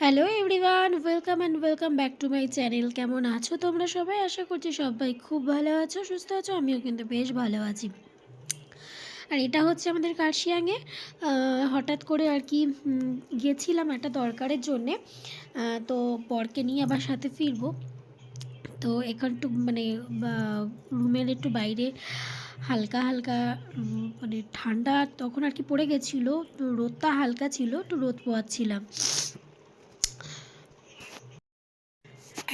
Hello everyone welcome and welcome back to my channel কেমন আছো তোমরা সবাই? আশা করছি সবাই খুব ভালো আছো সুস্থ আছো আমিও কিন্তু বেশ ভালো আছি। আর এটা হচ্ছে আমাদের কার্শিয়াংয়ে। আহ, হঠাৎ করে আর কি গেছিলাম একটা দরকারের জন্যে। তো বরকে নিয়ে আবার সাথে ফিরবো। তো এখান একটু মানে রুমের একটু বাইরে হালকা হালকা মানে ঠান্ডা তখন আর কি পড়ে গেছিল। রোদটা হালকা ছিল একটু রোদ পোয়াচ্ছিলাম।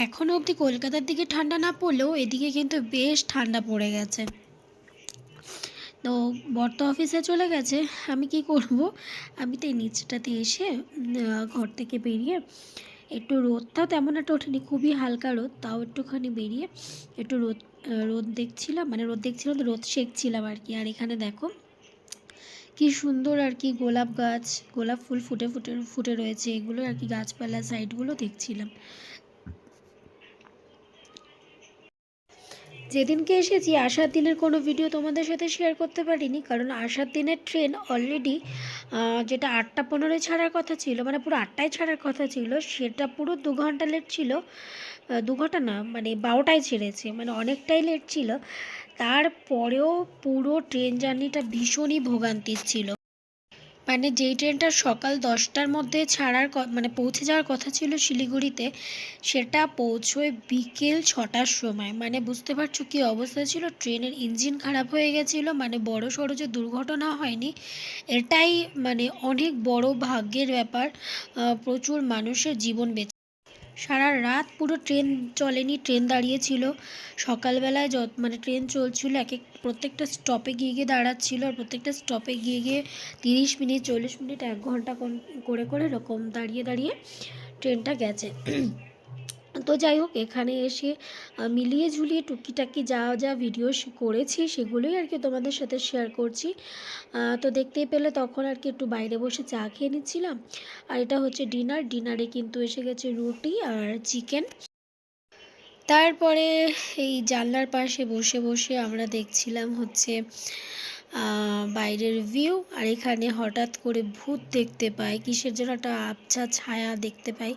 এখনও অবধি কলকাতার দিকে ঠান্ডা না পড়লেও এদিকে কিন্তু বেশ ঠান্ডা পড়ে গেছে। তো বর্ত অফিসে চলে গেছে, আমি কি করব? আমি তো এই নিচটাতে এসে ঘর থেকে বেরিয়ে একটু রোদটাও তেমন একটা ওঠেনি, খুবই হালকা রোদ, তাও একটুখানি বেরিয়ে একটু রোদ রোদ দেখছিলাম মানে রোদ দেখছিলাম তো রোদ সেঁকছিলাম আর কি, আর এখানে দেখো কি সুন্দর আর কি গোলাপ গাছ, গোলাপ ফুল ফুটে ফুটে ফুটে রয়েছে, এগুলো আর কি গাছপালা সাইডগুলো দেখছিলাম। যেদিনকে এসেছি আসার দিনের কোনো ভিডিও তোমাদের সাথে শেয়ার করতে পারিনি, কারণ আসার দিনের ট্রেন অলরেডি যেটা আটটা পনেরোয় ছাড়ার কথা ছিল মানে পুরো আটটায় ছাড়ার কথা ছিল, সেটা পুরো দু ঘণ্টা লেট ছিল দু ঘণ্টা না মানে বারোটায় ছেড়েছে মানে অনেকটাই লেট ছিল। তারপরেও পুরো ট্রেন জার্নিটা ভীষণই ভোগান্তির ছিল। মানে যেই ট্রেনটা সকাল দশটার মধ্যে ছাড়ার মানে পৌঁছে যাওয়ার কথা ছিল শিলিগুড়িতে, সেটা পৌঁছয় বিকেল ছটার সময়। মানে বুঝতে পারছ কী অবস্থা ছিল? ট্রেনের ইঞ্জিন খারাপ হয়ে গেছিল মানে বড় সড়ো যে দুর্ঘটনা হয়নি, এটাই মানে অনেক বড় ভাগ্যের ব্যাপার। প্রচুর মানুষের জীবন বেঁচে সারা রাত পুরো ট্রেন চলেনি, ট্রেন দাঁড়িয়েছিল। সকালবেলায় যত মানে ট্রেন চলছিল এক এক প্রত্যেকটা স্টপে গিয়ে গিয়ে দাঁড়াচ্ছিল, আর প্রত্যেকটা স্টপে গিয়ে গিয়ে তিরিশ মিনিট, চল্লিশ মিনিট, এক ঘণ্টা করে করে এরকম দাঁড়িয়ে দাঁড়িয়ে ট্রেনটা গেছে। তো যাই হোক, এখানে এসে মিলিয়ে ঝুলিয়ে টুকিটাকি যা যা ভিডিও করেছি সেগুলোই আর কি তোমাদের সাথে শেয়ার করছি। তো দেখতেই পেলে তখন আর কি একটু বাইরে বসে চা খেয়ে নিচ্ছিলাম। আর এটা হচ্ছে ডিনার ডিনারে কিন্তু এসে গেছে রুটি আর চিকেন তারপরে এই জানলার পাশে বসে বসে আমরা দেখছিলাম হচ্ছে বাইরের ভিউ আর এখানে হঠাৎ করে ভূত দেখতে পাই, কিসের যেন একটা আবছা ছায়া দেখতে পাই।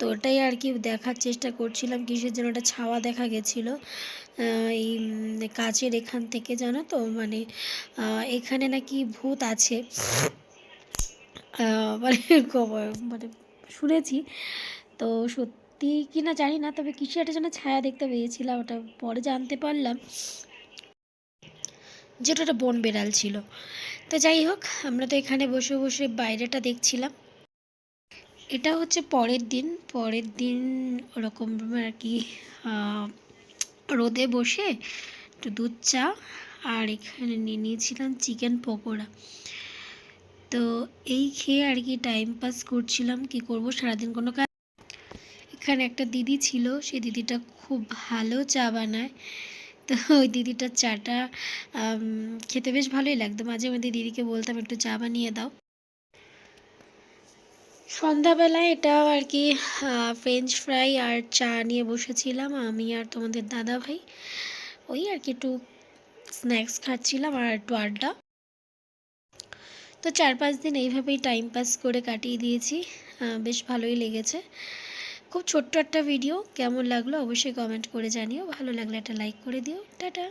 তো ওটাই আর কি দেখার চেষ্টা করছিলাম, কিসের জন্য একটা ছাওয়া দেখা গেছিল। এই কাচের এখান থেকে জানো তো মানে এখানে নাকি ভূত আছে। মানে মানে শুনেছি। তো সত্যি কি না জানি না, তবে কিছু একটা যেন ছায়া দেখতে পেয়েছিলাম, ওটা পরে জানতে পারলাম। যেটা ওটা বন বেড়াল ছিল। তো যাই হোক, আমরা তো এখানে বসে বসে বাইরেটা দেখছিলাম। এটা হচ্ছে পরের দিন। পরের দিন ওরকম আর কি রোদে বসে একটু দুধ চা আর এখানে নিয়ে নিয়েছিলাম চিকেন পকোড়া। তো এই খেয়ে আর কি টাইম পাস করছিলাম, কি করব সারাদিন কোনো কাজ এখানে একটা দিদি ছিল সেই দিদিটা খুব ভালো চা বানায়। তো ওই দিদিটার চাটা খেতে বেশ ভালোই লাগতো। মাঝে মাঝে দিদিকে বলতাম, একটু চা বানিয়ে দাও। সন্ধ্যাবেলায় এটা আর কি ফ্রেঞ্চ ফ্রাই আর চা নিয়ে বসেছিলাম, আমি আর তোমাদের দাদা ভাই। ওই আর কি একটু স্ন্যাক্স খাচ্ছিলাম আর একটু আড্ডা। তো চার পাঁচ দিন এইভাবেই টাইম পাস করে কাটিয়ে দিয়েছি বেশ ভালোই লেগেছে। খুব ছোট্ট একটা ভিডিও কেমন লাগল অবশ্যই কমেন্ট করে জানিও, ভালো লাগলে একটা লাইক করে দিও, টাটা।